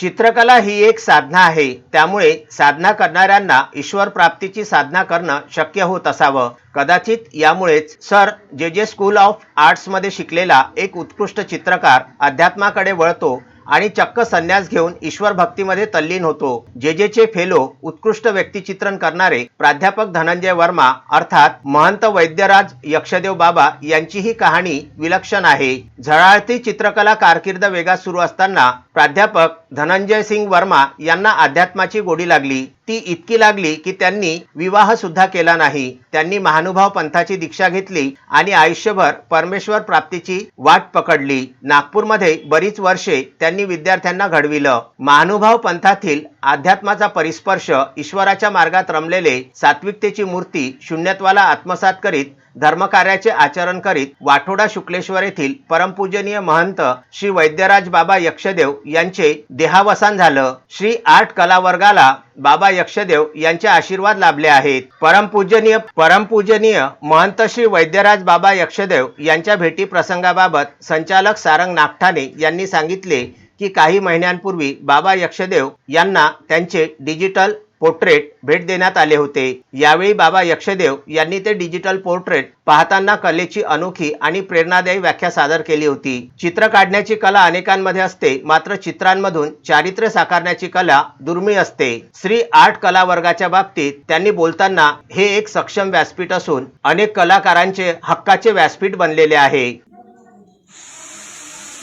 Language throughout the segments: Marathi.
चित्रकला ही एक साधना आहे. त्यामुळे साधना करणाऱ्यांना ईश्वर प्राप्तीची साधना करणं शक्य होत असावं. कदाचित यामुळेच सर जे जे स्कूल ऑफ आर्ट्समध्ये शिकलेला एक उत्कृष्ट चित्रकार अध्यात्माकडे वळतो आणि चक्क संन्यास घेऊन ईश्वर भक्तीमध्ये तल्लीन होतो. जे जेचे फेलो उत्कृष्ट व्यक्तिचित्रण करणारे प्राध्यापक धनंजय वर्मा अर्थात महंत वैद्यराज यक्षदेव बाबा यांची ही कहाणी विलक्षण आहे. झळाळती चित्रकला कारकीर्द वेगात सुरू असताना प्राध्यापक धनंजय सिंग वर्मा यांना अध्यात्माची गोडी लागली. ती इतकी लागली की त्यांनी विवाह सुद्धा केला नाही. त्यांनी महानुभाव पंथाची दीक्षा घेतली आणि आयुष्यभर परमेश्वर प्राप्तीची वाट पकडली. नागपूरमध्ये बरीच वर्षे त्यांनी विद्यार्थ्यांना घडविलं. महानुभाव पंथातील अध्यात्माचा परिस्पर्श ईश्वराच्या मार्गात रमलेले सात्विकतेची मूर्ती शून्यत्वाला आत्मसात करीत धर्मकार्याचे आचरण करीत वाठोडा शुक्लेश्वर येथील परमपूजनीय महंत श्री वैद्यराज बाबा यक्षदेव यांचे देहावसान झालं. श्री आर्ट कला वर्गाला बाबा यक्षदेव यांचे आशीर्वाद लाभले आहेत. परमपूजनीय परमपूजनीय महंत श्री वैद्यराज बाबा यक्षदेव यांच्या भेटी प्रसंगाबाबत संचालक सारंग नागठाणे यांनी सांगितले की काही महिन्यांपूर्वी बाबा यक्षदेव यांना त्यांचे डिजिटल पोर्ट्रेट भेट देण्यात आले होते. यावेळी बाबा यक्षदेव यांनी ते डिजिटल पोर्ट्रेट पाहताना कलेची अनोखी आणि प्रेरणादायी व्याख्या सादर केली होती. चित्र काढण्याची कला अनेकांमध्ये असते मात्र चित्रांमधून चारित्र्य साकारण्याची कला दुर्मिळ असते. श्री आर्ट कला वर्गाच्या बाबतीत त्यांनी बोलताना हे एक सक्षम व्यासपीठ असून अनेक कलाकारांचे हक्काचे व्यासपीठ बनलेले आहे.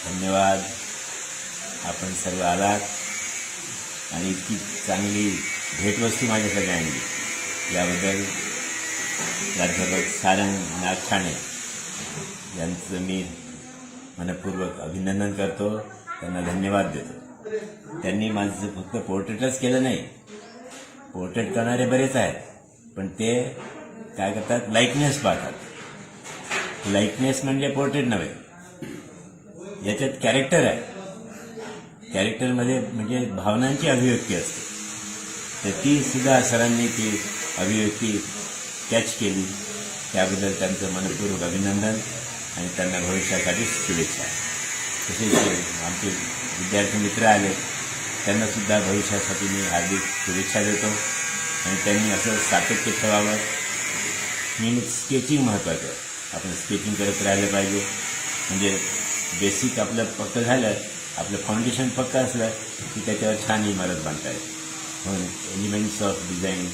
धन्यवाद. आपण सर्व आलात. आणि इतकी चांगली भेटवस्तू माझ्याकडे आणली. याबद्दल प्राध्यापक सारंग नागठाणे यांचं मी मनपूर्वक अभिनंदन करतो. त्यांना धन्यवाद देतो. त्यांनी माझं फक्त पोर्ट्रेटच केलं नाही. पोर्ट्रेट करणारे बरेच आहेत पण ते काय करतात? लाईकनेस पाहतात. लाईकनेस म्हणजे पोर्ट्रेट नव्हे. याच्यात कॅरेक्टर आहे. कॅरेक्टरमध्ये म्हणजे भावनांची अभिव्यक्ती असते. तर ती सुद्धा सरांनी ती अभिव्यक्ती कॅच केली. त्याबद्दल त्यांचं मनपूर्वक अभिनंदन आणि त्यांना भविष्यासाठी शुभेच्छा. तसेच आमचे विद्यार्थी मित्र आले. त्यांना सुद्धा भविष्यासाठी मी हार्दिक शुभेच्छा देतो. आणि त्यांनी असं सातत्य ठेवावं नेहमी स्केचिंग महत्त्वाचं. आपण स्केचिंग करत राहिलं पाहिजे. म्हणजे बेसिक आपलं पक्क झालं आपलं फाउंडेशन पक्क असलं की त्याच्यावर छान इमारत बांधता येते एलिमेंट्स ऑफ डिझाईन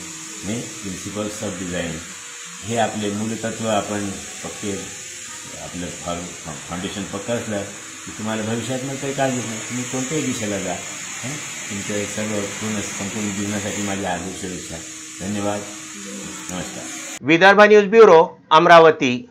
हे प्रिन्सिपल्स ऑफ डिझाईन हे आपले मूलतत्व आपण पक्के आपलं फा फाउंडेशन पक्क असलं की तुम्हाला भविष्यात मग काही काळजी नाही. तुम्ही कोणत्याही दिशेला जा हं? तुमचं सर्व पूर्ण संपूर्ण जीवनासाठी माझ्या आदर्श शुभेच्छा. धन्यवाद. नमस्कार. Vidarbha news bureau Amravati.